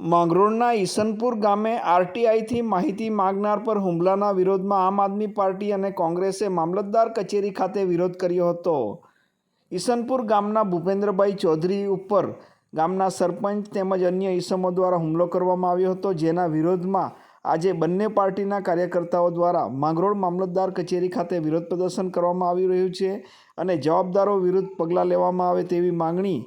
માંગરોળના ઈસનપુર ગામે આરટીઆઈથી માહિતી માગનાર પર હુમલાના વિરોધમાં આમ આદમી પાર્ટી અને કોંગ્રેસે મામલતદાર કચેરી ખાતે વિરોધ કર્યો હતો. ઈસનપુર ગામના ભૂપેન્દ્રભાઈ ચૌધરી ઉપર ગામના સરપંચ તેમજ અન્ય ઈસમો દ્વારા હુમલો કરવામાં આવ્યો હતો, જેના વિરોધમાં આજે બંને પાર્ટીના કાર્યકર્તાઓ દ્વારા માંગરોળ મામલતદાર કચેરી ખાતે વિરોધ પ્રદર્શન કરવામાં આવી રહ્યું છે અને જવાબદારો વિરુદ્ધ પગલાં લેવામાં આવે તેવી માંગણી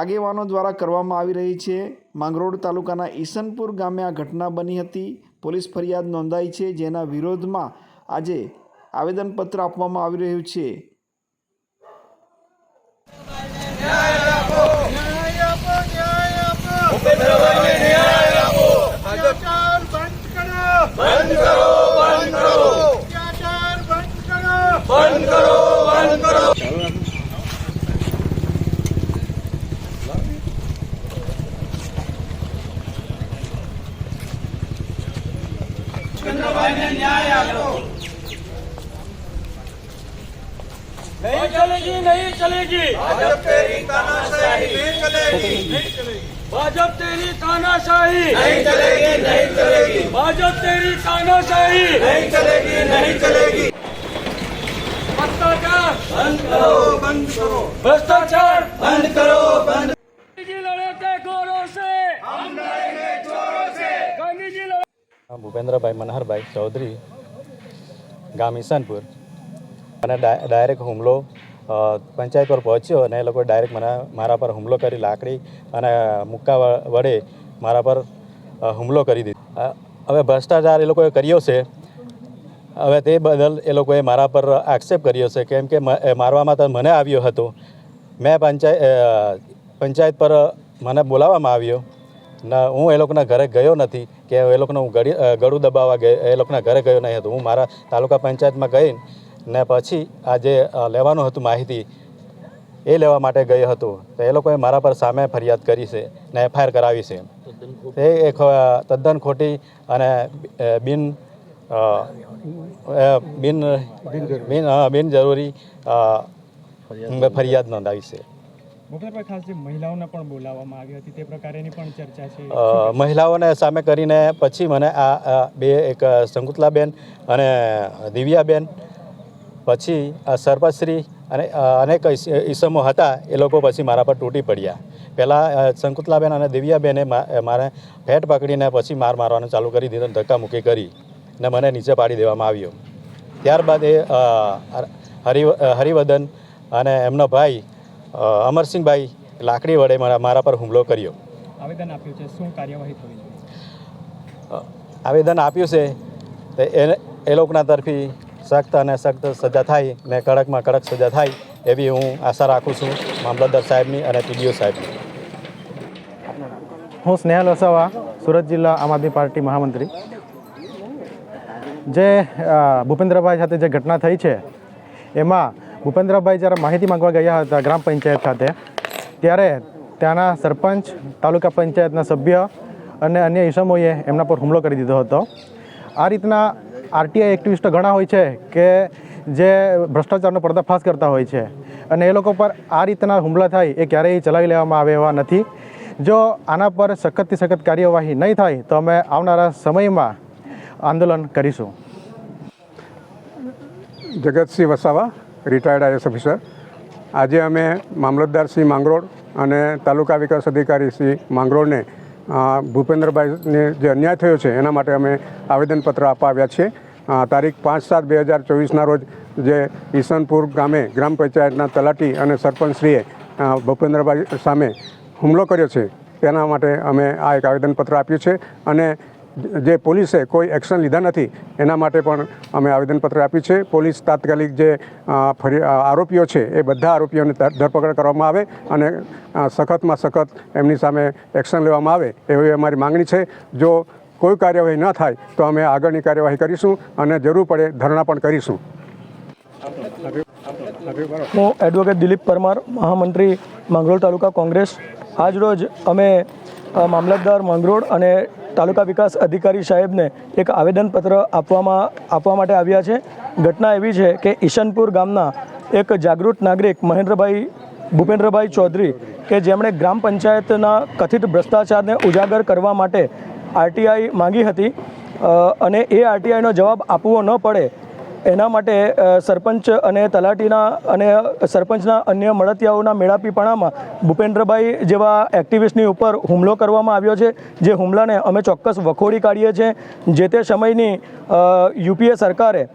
આગેવાનો દ્વારા કરવામાં આવી રહી છે. માંગરોળ તાલુકાના ઈસનપુર ગામે આ ઘટના બની હતી. પોલીસ ફરિયાદ નોંધાઈ છે જેના વિરોધમાં આજે આવેદનપત્ર આપવામાં આવી રહ્યું છે. અત્યાચાર नहीं चलेगी नहीं चलेगी भाजप तेरी तानाशाही नहीं चलेगी भाजप तेरी तानाशाही नहीं चलेगी नहीं चलेगी भाजप तेरी तानाशाही नहीं चलेगी नहीं चलेगी भ्रष्टाचार बंद करो बंद करो भ्रष्टाचार बंद करो बंद गांधी जी लड़े थे गोरों से हम लड़ेंगे चोरों से गांधी जी लड़े ભૂપેન્દ્રભાઈ મનહરભાઈ ચૌધરી ગામ ઈશાનપુર અને ડાયરેક્ટ હુમલો પંચાયત પર પહોંચ્યો અને એ લોકોએ ડાયરેક્ટ મને, મારા પર હુમલો કરી, લાકડી અને મુક્કા વડે મારા પર હુમલો કરી દીધો. હવે ભ્રષ્ટાચાર એ લોકોએ કર્યો છે. હવે તે બદલ એ લોકોએ મારા પર આક્ષેપ કર્યો છે, કેમ કે મારવામાં તો મને આવ્યો હતો. મેં પંચાયત પંચાયત પર મને બોલાવવામાં આવ્યો. ના, હું એ લોકોના ઘરે ગયો નથી, કે એ લોકોને હું ગળી દબાવવા ગયો, એ લોકોના ઘરે ગયો નહીં હતો. હું મારા તાલુકા પંચાયતમાં ગઈ ને પછી આ જે લેવાનું હતું માહિતી એ લેવા માટે ગયો હતો. તો એ લોકોએ મારા પર સામે ફરિયાદ કરી છે ને એફઆઈઆર કરાવી છે. તે એક તદ્દન ખોટી અને બિન બિન બિન બિનજરૂરી ફરિયાદ નોંધાવી છે. ભૂપેન્દ્રભાઈ ખાસ જે મહિલાઓને બોલાવવામાં આવી તે પ્રકારેની પણ ચર્ચા છે. અ, મહિલાઓને સામે કરીને પછી મને આ આ બે એક શંકુતલાબેન અને દિવ્યાબેન પછી સરપંચશ્રી અને અનેક ઈસમો હતા એ લોકો પછી મારા પર તૂટી પડ્યા. પહેલાં શંકુતલાબેન અને દિવ્યાબેને મારે ફેટ પકડીને પછી માર મારવાનું ચાલુ કરી દીધું ધક્કામુક્કી કરી ને મને નીચે પાડી દેવામાં આવ્યો. ત્યારબાદ એ હરિ હરિવદન અને એમનો ભાઈ અમરસિંહભાઈ લાકડી વડે મારા મારા પર હુમલો કર્યો. આવેદન આપ્યું છે. શું કાર્યવાહી થવી જોઈએ? આવેદન આપ્યું છે. એ લોકોના તરફી સખ્ત અને સખ્ત સજા થાય ને કડકમાં કડક સજા થાય એવી હું આશા રાખું છું મામલતદાર સાહેબની અને પીડીઓ સાહેબની. હું સ્નેહલ વસાવા, સુરત જિલ્લા આમ આદમી પાર્ટી મહામંત્રી. જે ભૂપેન્દ્રભાઈ સાથે જે ઘટના થઈ છે, એમાં ભૂપેન્દ્રભાઈ જ્યારે માહિતી માંગવા ગયા હતા ગ્રામ પંચાયત ખાતે ત્યારે ત્યાંના સરપંચ, તાલુકા પંચાયતના સભ્ય અને અન્ય ઈસમોએ એમના પર હુમલો કરી દીધો હતો. આ રીતના આરટીઆઈ એક્ટિવિસ્ટો ઘણા હોય છે કે જે ભ્રષ્ટાચારનો પર્દાફાશ કરતા હોય છે. અને એ લોકો પર આ રીતના હુમલા થાય એ ક્યારેય ચલાવી લેવામાં આવે એવા નથી. જો આના પર સખતથી સખત કાર્યવાહી નહીં થાય તો અમે આવનારા સમયમાં આંદોલન કરીશું. Jagatsinh Vasava retired IAS officer આજે અમે મામલતદાર શ્રી માંગરોળ અને તાલુકા વિકાસ અધિકારી શ્રી માંગરોળને ભૂપેન્દ્રભાઈને જે અન્યાય થયો છે, એના માટે અમે આવેદનપત્ર આપવા આવ્યા છીએ. તારીખ પાંચ સાત બે હજાર ચોવીસના રોજ જે ઈસનપુર ગામે ગ્રામ પંચાયતના તલાટી અને સરપંચશ્રીએ ભૂપેન્દ્રભાઈ સામે હુમલો કર્યો છે તેના માટે અમે આ એક આવેદનપત્ર આપ્યું છે. અને જે પોલીસે કોઈ એક્શન લીધા નથી, એના માટે પણ અમે આવેદનપત્ર આપ્યું છે. પોલીસ તાત્કાલિક જે ફરી આરોપીઓ છે, એ બધા આરોપીઓને ધરપકડ કરવામાં આવે અને સખતમાં સખત એમની સામે એક્શન લેવામાં આવે, એવી અમારી માંગણી છે. જો કોઈ કાર્યવાહી ન થાય, તો અમે આગળની કાર્યવાહી કરીશું અને જરૂર પડે ધરણા પણ કરીશું. હું એડવોકેટ દિલીપ પરમાર, મહામંત્રી, માંગરોળ તાલુકા કોંગ્રેસ. આજરોજ અમે મામલતદાર માંગરોળ અને તાલુકા વિકાસ અધિકારી સાહેબને એક આવેદનપત્ર આપવામાં, આપવા માટે આવ્યા છે. ઘટના એવી છે કે ઈશનપુર ગામના એક જાગૃત નાગરિક મહેન્દ્રભાઈ, ભૂપેન્દ્રભાઈ ચૌધરી કે જેમણે ગ્રામ પંચાયતના કથિત ભ્રષ્ટાચારને ઉજાગર કરવા માટે આરટીઆઈ માંગી હતી. અને એ આરટીઆઈનો જવાબ આપવો ન પડે એના માટે સરપંચ અને તલાટીના અને સરપંચના અન્ય મળતિયાઓના મેળાપીપણામાં ભૂપેન્દ્રભાઈ જેવા એક્ટિવિસ્ટની ઉપર હુમલો કરવામાં આવ્યો છે, જે હુમલાને અમે ચોક્કસ વખોડી કાઢીએ છીએ. જે તે સમયની યુપીએ સરકારે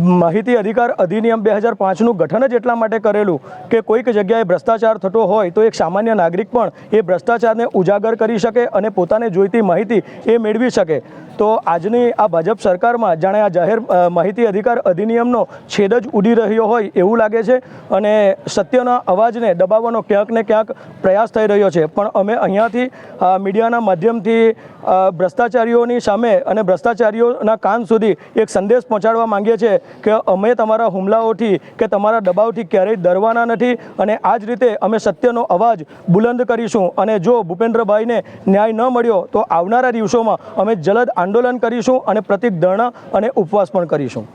માહિતી અધિકાર અધિનિયમ બે હજાર પાંચનું ગઠન જ એટલા માટે કરેલું કે કોઈક જગ્યાએ ભ્રષ્ટાચાર થતો હોય તો એક સામાન્ય નાગરિક પણ એ ભ્રષ્ટાચારને ઉજાગર કરી શકે અને પોતાને જોઈતી માહિતી એ મેળવી શકે. તો આજની આ ભાજપ સરકારમાં જાણે આ જાહેર માહિતી અધિકાર અધિનિયમનો છેદ જ ઉડી રહ્યો હોય એવું લાગે છે અને સત્યના અવાજને, દબાવવાનો ક્યાંક ને ક્યાંક પ્રયાસ થઈ રહ્યો છે. પણ અમે અહીંયાથી મીડિયાના માધ્યમથી ભ્રષ્ટાચારીઓની સામે અને ભ્રષ્ટાચારીઓના કાન સુધી એક સંદેશ પહોંચાડવા માંગીએ છીએ કે અમે તમારા હુમલાઓથી કે તમારા દબાવથી ક્યારેય ડરવાના નથી અને આ જ રીતે અમે સત્યનો અવાજ બુલંદ કરીશું. અને જો ભૂપેન્દ્રભાઈને ન્યાય ન મળ્યો, તો આવનારા દિવસોમાં અમે જલદ આંદોલન કરીશું અને પ્રતિક ધરણા અને ઉપવાસ પણ કરીશું.